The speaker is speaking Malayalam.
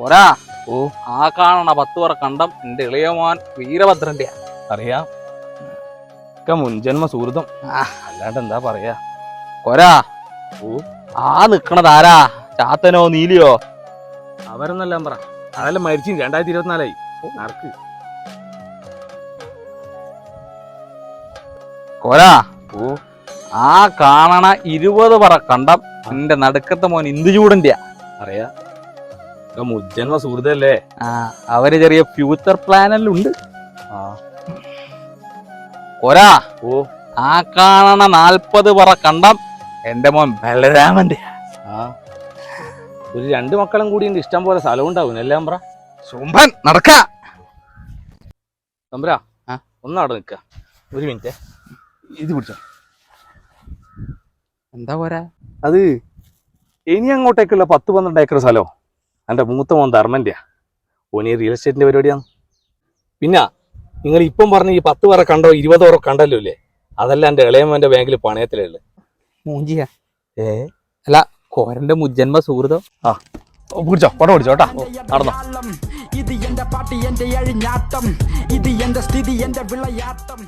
ഒരാ ഓ. ആ കാണണ പത്ത് പറ കണ്ടം എന്റെ ഇളയമോൻ വീരഭദ്രന്റെ അറിയാം. ഒക്കെ മുൻജന്മ സുഹൃതം. അല്ലാണ്ട് എന്താ പറയാ? കൊരാ ഓ. ആ നിക്കണത് ആരാ? ചാത്തനോ നീലിയോ? അവരെന്നെല്ലാം പറ. അതെല്ലാം മരിച്ചു രണ്ടായിരത്തി ഇരുപത്തിനാലായി നടക്ക്. കൊരാ ഓ. ആ കാണണ ഇരുപത് പറ കണ്ടം എന്റെ നടുക്കത്തെ മോൻ ഇന്ദുചൂടന്റെയാ അറിയാ. മുജ്ജന്മ സുഹൃതല്ലേ ആ അവർ ചെറിയ ഫ്യൂച്ചർ പ്ലാനെല്ലാം ഉണ്ട്. ഒരാ ഓ. ആ കാണണ നാൽപ്പത് പറ കണ്ടം എന്റെ മോൻ ബലരാമന്റെ ആ. ഒരു രണ്ട് മക്കളും കൂടി ഉണ്ട്. ഇഷ്ടം പോലെ സ്ഥലം ഉണ്ടാവും. എല്ലാം പറ. ശുംഭൻ നടക്ക. തമ്പ്രാ ഒന്നവിടെ നിക്ക ഒരു മിനിറ്റ്. ഇത് പിടിച്ചോ. എന്താ പോരാ? അത് ഇനി അങ്ങോട്ടേക്കുള്ള പത്ത് പന്ത്രണ്ട് ഏക്കർ സ്ഥലമോ എന്റെ മൂത്ത മോൻ ധർമ്മന്റെയാ. ഓന് ഈ റിയൽ എസ്റ്റേറ്റിന്റെ പരിപാടിയാണ്. പിന്നെ നിങ്ങൾ ഇപ്പം പറഞ്ഞ ഈ പത്ത് പേരെ കണ്ടോ ഇരുപത് പേരെ കണ്ടല്ലോ ഇല്ലേ? അതല്ല എന്റെ ഇളയമ്മന്റെ ബാങ്കിൽ പണയത്തിലുള്ളത് മൂഞ്ചിയാ. ഏ? അല്ല കോരന്റെ മുജ്ജന്മ സുഹൃതം? പിടിച്ചോ പടം പിടിച്ചോ കേട്ടാ. നടന്നോ. ഇത് എന്റെ പാട്ട് എന്റെ അഴിഞ്ഞാട്ടം. ഇത് എന്റെ സ്ഥിതി എന്റെ വിളയാട്ടം.